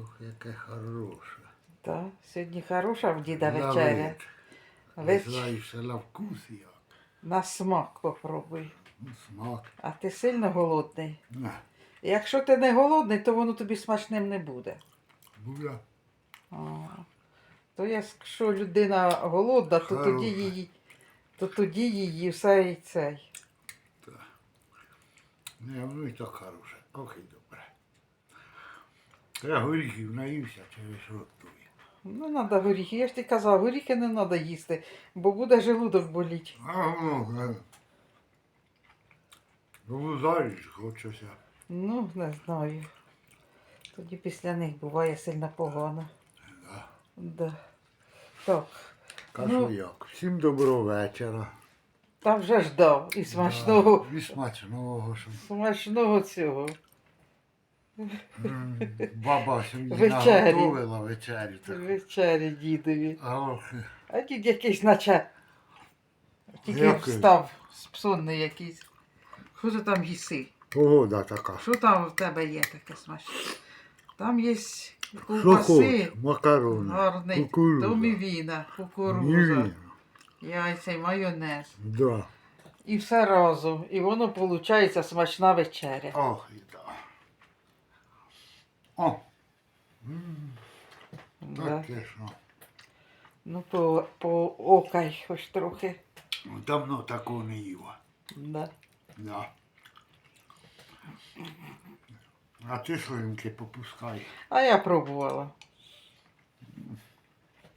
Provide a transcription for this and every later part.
Ох, яке хороше. Так, сьогодні хороша в діда На вечеря. вид. Веч... Не знаю, ще на вкус як. На смак попробуй. Ну, смак. А ти сильно голодний. Не, Якщо ти не голодний, то воно тобі смачним не буде. буде. А, то якщо людина голодна, то тоді її, то тоді її все і цей. Не, воно і так хороше. Ох і добре. Я горіхів наївся через рот твій. Ну, треба горіхи. Я ж ти казав, горіхи не треба їсти, бо буде желудок боліти. А воно, е, ну, зараз хочеться. Ну, не знаю. Тоді після них буває сильно погано. Да. Да. Так, Кажу Ну. як. Всім доброго вечора. та вже ж дав. І смачного, Да, І смачного. смачного цього. Баба Вечері. наготовила вечерю. таку. Вечері дідові. А ох, А дід якийсь наче тільки Який? встав, сонний якийсь. Що ти там їси? погода така. Що там в тебе є таке смачне? Там є Що ковбаси, хочеш? Макарони. гарний, Кукурудза. домівіна, кукуруза, Ні, яйця, і майонез. да. І все разом. І воно виходить смачна вечеря. Ох, і да. О. Да. Таке що. Ну, по, по окай хоч трохи. Давно такого не їв. Да. Да. А ти ти попускай? А я пробувала.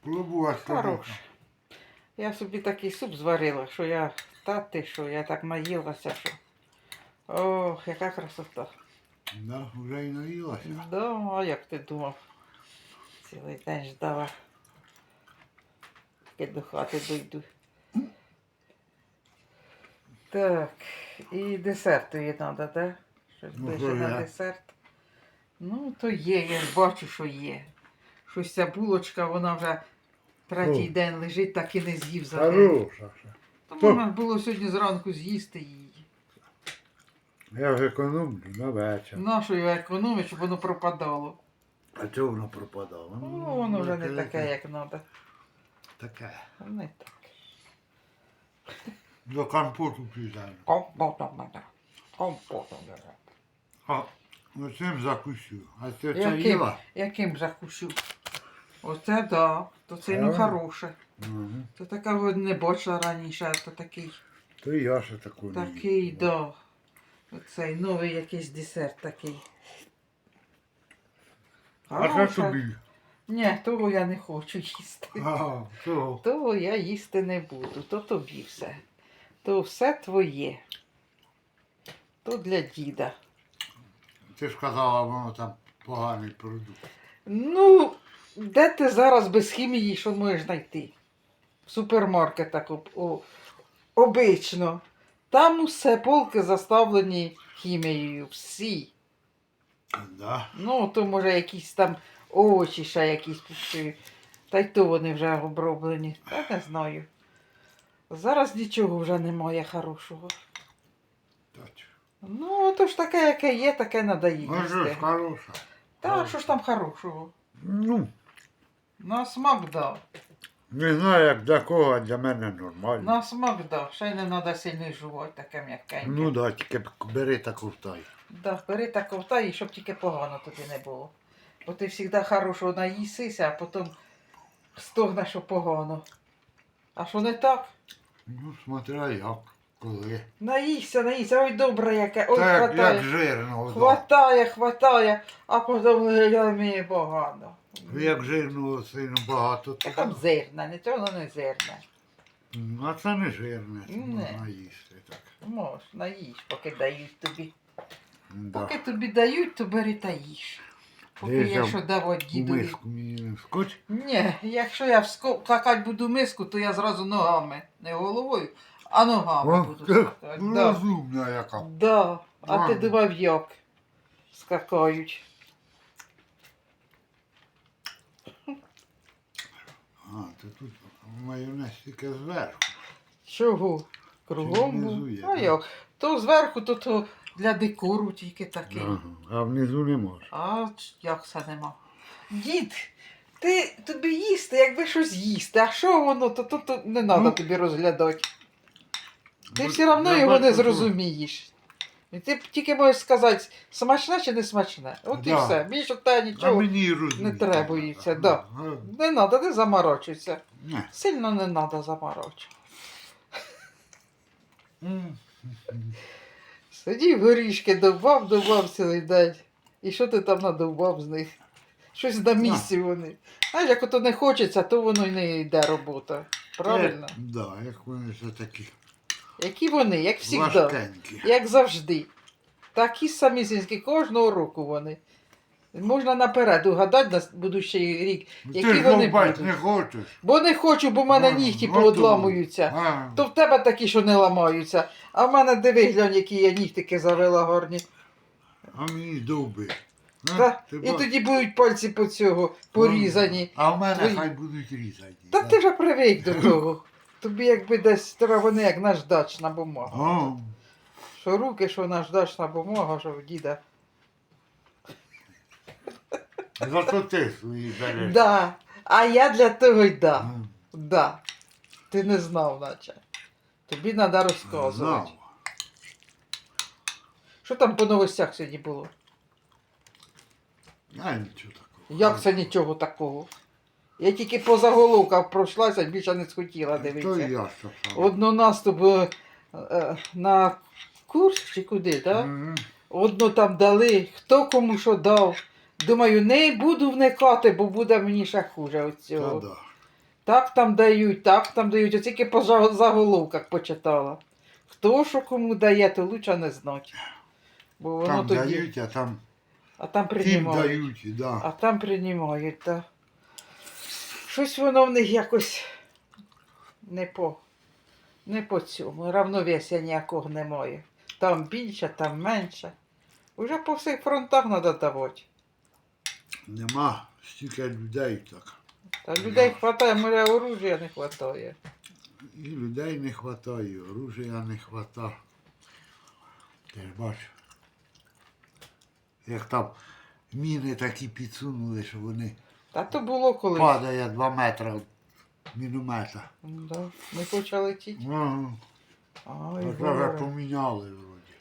Пробувати Хорош. Я собі такий суп зварила, що я. Та ти що, я так наїлася, що. Ох, яка красота. Да, вже і наїлася. Да, а як ти думав? Цілий день ждала. Поки до хати дойду. Так, і десерту їй треба, так? Щось Ну, ближче на є. десерт. Ну, то є, я ж бачу, що є. Щось ця булочка, вона вже третій день лежить, так і не з'їв за день. Хороша. ще. То То- можна було сьогодні зранку з'їсти її. Я ж економлю на вечір. Нашу його економить, щоб воно пропадало. А чого воно пропадало? Ну, воно вже не таке, як треба. Таке. Не так. До компоту підемо. Компотом мене. Компотом мене. А, оцим закусю. А ти це Яким, їла? яким закусю? Оце да. То це ну Правильно. хороше. Угу. То такого не бачила раніше, то такий, То і я ще таку не такий, їв. да. Оцей новий якийсь десерт такий. А що Хороше. тобі? Ні, того я не хочу їсти. А, то. Того я їсти не буду, то тобі все. То все твоє. То для діда. Ти ж казала, воно там поганий продукт. Ну, де ти зараз без хімії, що можеш знайти? В супермаркетах об, о, обично. Там усе полки заставлені хімією. Всі. Да. Ну, то може якісь там овочі ще якісь пішли. Та й то вони вже оброблені. Та не знаю. Зараз нічого вже немає хорошого. Так. Ну, то ж таке, яке є, таке треба Ну, що ж, їсти. хороша. Та що ж там хорошого? Ну, На смак дав. Не знаю, як для кого, а для мене нормально. На смак дав. Ще й не треба сильно жувати, таке м'якеньке. Ну да, тільки бери та ковтай. Да, бери та ковтай, щоб тільки погано тобі не було. Бо ти завжди хорошого наїсися, а потім стогнеш, що погано. А що не так? Ну, смотря як, коли. Наїсся, наїсся, ой добре яке, ой так, хватає. як жирного. Хватає, хватає, а потім я мені погано. Як жирного сильно багато, Та то там зерна, нічого воно не зерне. М, А це не жирне, це Не. можна їсти так. Можеш, наїж, поки дають тобі. Да. Поки тобі дають, то бери та їж. Поки є я що давати У дідові. миску мені не скоч. Ні, якщо я какать буду миску, то я зразу ногами. Не головою, а ногами буду скакати. Да. розумна яка. Да. А ти Ладно. думав як? Скакають. А, то тут майонез тільки зверху. Чого? Кругом внизу був. є, А да? як? То зверху, то, то для декору тільки такий. Ага. А внизу не може. А ч- як це нема? Дід, ти тобі їсти, якби щось їсти, а що воно, то, то, то не треба Ну. тобі розглядати. Ти Ну, все одно його не зрозумієш. І ти тільки можеш сказати, смачне чи не смачне. От і Да. все. Більше в тебе А нічого мені не требується, да. А, не треба, не заморочуйся. ні. Сильно не треба заморочувати. М. Сидів горішки, довбав, довбав цілий день. І що ти там надовбав з них? Щось на місці вони. Знаєш, як ото не хочеться, то воно й не йде робота. Правильно? Е, Да, як вони все такі Які вони, як завжди. важкенькі. Як завжди. Такі самісінькі, кожного року вони. Можна наперед угадати на будущий рік, Ну, які Ти вони довбать будуть. не хочеш. Бо не хочу, бо в мене Ну, нігті ну, поодламуються. А, То в тебе такі, що не ламаються. А в мене диви, глянь, які я нігтики завела гарні. а мені довби. А, Та, ти і бачиш? тоді будуть пальці по цього порізані. А в мене Твої. хай будуть різані. Та ти вже привик до того. Тобі якби десь треба вони як наждачна бумага. О, Що руки, що наждачна бумага, що в діда. зато ти свої береш. Да. А я для того й да. А, Да. Ти не знав, наче. Тобі треба розказувати. знав. Що там по новостях сьогодні було? А нічого такого. Як це нічого такого? Я тільки по заголовках пройшлася, більше не схотіла То дивитися. я що сам. Одно наступ е, е, на курс чи куди, так? Мгм. Одно там дали, хто кому що дав. Думаю, не буду вникати, бо буде мені ще хуже від Та цього. да. Так там дають, так там дають. Оце тільки по за- заголовках почитала. Хто що кому дає, то лучше не знати. Бо воно Там тоді. дають, а там А там тим приймають. дають, да. А там приймають, так. Щось воно в них якось не по, не по цьому. Равновесія ніякого немає. Там більше, там менше. Уже по всіх фронтах треба давати. Нема стільки людей так. Та людей вистачає, може оружия не вистачає. І людей не вистачає, оружия не вистачає. Ти ж бачиш. Як там міни такі підсунули, що вони Та то було колись. падає 2 метри від міномета. Да. Не почали летіти. Ага. Ой, Так вже горе. поміняли вроді.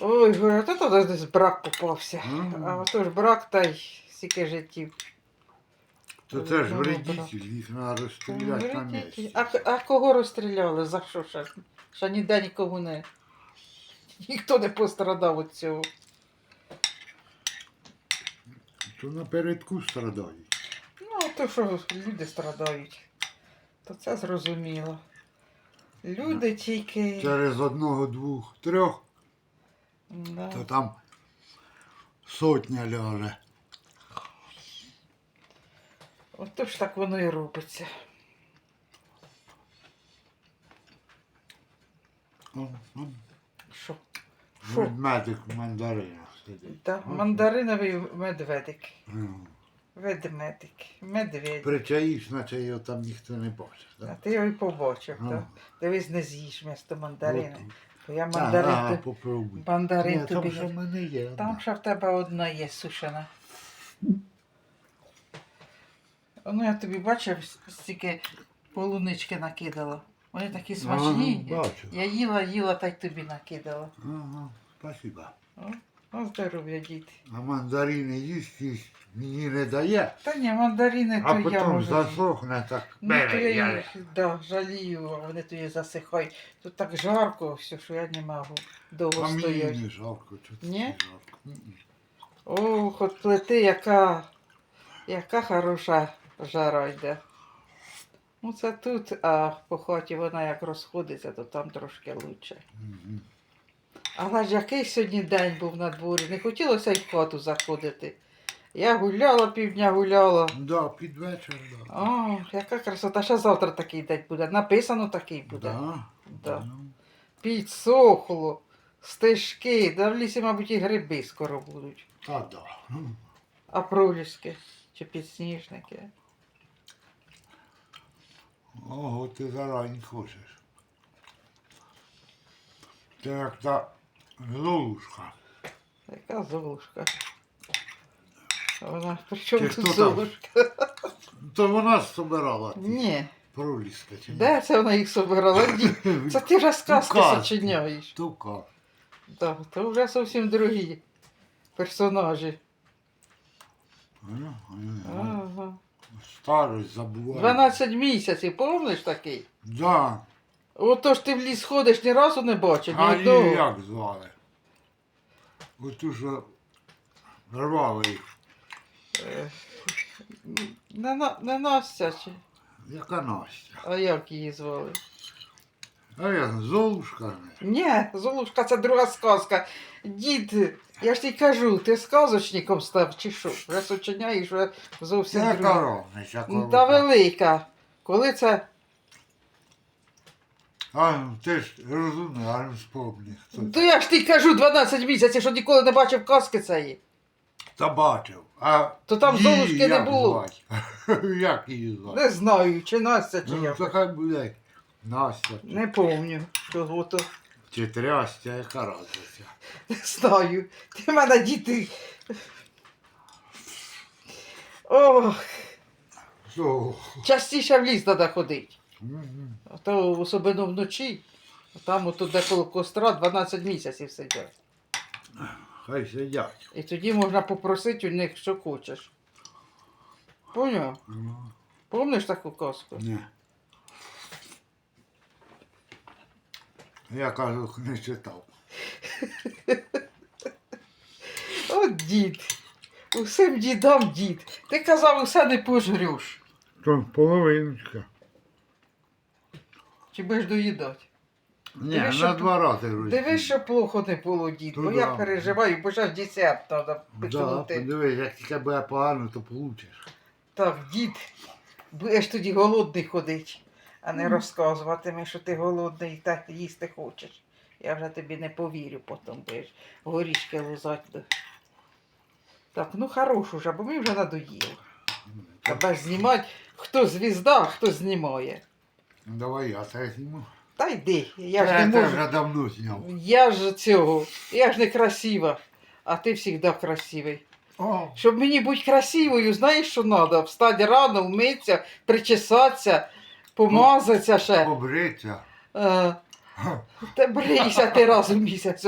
Ой, горе, то туди десь брак попався. Мгм. А отож брак та й стільки життів. То це ж Ну, їх треба розстріляти на місці. А, а кого розстріляли? За що ще? Ще ніде нікому не. Ніхто не пострадав від цього. То напередку страдають. Ну, то що люди страдають. То це зрозуміло. Люди тільки. Через одного, двох, трьох, Да. то там сотня ляже. Ото ж так воно і робиться. О, о, Що? Що? Ведмедик в мандаринах сидить. Да, мандариновий медведик. ну. Ведмедик. Медведик. Причаїш, наче його там ніхто не бачить. А Да? ти його і побачив, Ну. так? Дивись, не з'їж місто мандарини. От. Бо я мандарин, ага, ту- попробуй. мандарин Ні, тобі. там що в мене є. Там ще в тебе одна є сушена. Ну, я тобі бачив, стільки полунички накидала. Вони такі смачні. Ага, бачу. Я їла, їла, та й тобі накидала. Ага, спасибо. Ну, здоров'я, діти. А мандарини їсть, їсть мені не дає, Та ні, мандарини, а то я потім можу. засохне так. Ну, то бере, я я- їх да, жалію, а вони тоді засихають. Тут так жарко, все, що я не можу довго А мені стояти. не жалко, чого Ні? тобі жалко. Ні-ні. Ох, от плити, яка, яка хороша жара йде. Ну це тут, а по хаті вона як розходиться, то там трошки лучше. Мгм. Але ж який сьогодні день був на дворі, не хотілося й в хату заходити. Я гуляла півдня гуляла. Да, під вечір, да. О, яка красота, ще завтра такий день буде. Написано такий буде. Да. Да. Ну, Підсохло, стежки, да в лісі, мабуть, і гриби скоро будуть. Та да. А проліски чи підсніжники. Ого, ти зарані хочеш. Це як та золушка. Яка золушка. Вона, при чому Чи тут хто там? Золушка? То вона ж собирала ті Ні. проліска чи ні? Де це вона їх собирала? Ні. Це ти вже сказки сочиняєш. Тука. Так, то вже зовсім другі персонажі. Ага. Старость забуває. 12 місяців, помниш такий? Да. Ото ж ти в ліс ходиш, ні разу не бачив, А одного. її як звали? Оту що рвали їх. Не, на- не Настя чи? Яка Настя? А як її звали? А я Золушка. не? Ні, Золушка це друга сказка. Дід, я ж тобі кажу, ти сказочником став чи що? Вже сочиняєш, вже зовсім Яка друга. ровниця? Ну, Та велика. Коли це А, ти ж розумний, а не спомні. Хто. То я ж ти кажу 12 місяців, що ніколи не бачив казки цієї. Та бачив. А То там її Золушки не як було. звати? як її звати? Не знаю, чи Настя, чи Ну, як. то хай буде Настя. Не помню, що ото. Чи трястя, яка разниця? Не знаю. Ти мене діти. Ох, О, частіше в ліс треба ходити. А то особливо вночі. Там ото де коло костра 12 місяців сидять. Хай сидять. І тоді можна попросити у них, що хочеш. Поняв? Ну, Помниш таку казку? Ні. Я кажу, не читав. От дід. Усім дідам дід. Ти казав, усе не пожреш. То половиночка. Чи будеш доїдати? Ні, Диви, на що два рази розділ. Дивись, що плохо не було, дід, бо Ну, я да. переживаю, бо зараз десерт треба Да, подивись, як таке буде погано, то получиш. Так, дід, будеш тоді голодний ходити, а не розказуватиме, що ти голодний і так їсти хочеш. Я вже тобі не повірю потім, будеш горішки лизати. Так, ну хорош уже, бо ми вже надоїли. Тебе знімати, хто звізда, а хто знімає. Ну, Давай я це зніму. Та йди, я ж не можу. вже давно зняв. Я ж цього, я ж не красива, а ти завжди красивий. О, Щоб мені бути красивою, знаєш, що треба? Встати рано, вмитися, причесатися, помазатися ще. побриться. Е, Та брийся ти раз у місяць.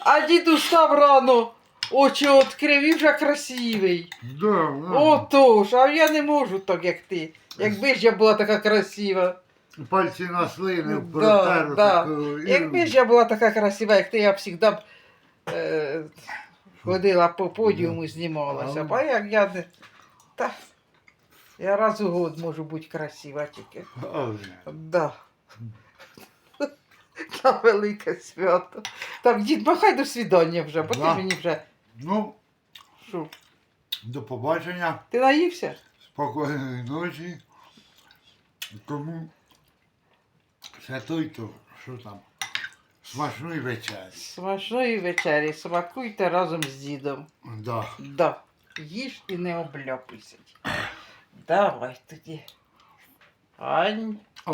А діду став рано, очі відкрив і вже красивий. Да, да. Отож, а я не можу так, як ти. Якби ж я була така красива. Пальці наслинив, Да, протеру да. і- Якби ж я була така красива, як ти, я б завжди б, е, ходила по подіуму, знімалася. А як я не. Та, я раз у год можу бути красива тільки. Да. На велике свято. Так, дід, махай до свідання вже, бо Да. ти мені вже. Ну, Що? до побачення. Ти наївся? Спокійної ночі. Кому то що там? Смачної вечері. Смачної вечері, смакуйте разом з дідом. Да. Да. Їж і не обляпуйся. Давай тоді. Ань. О.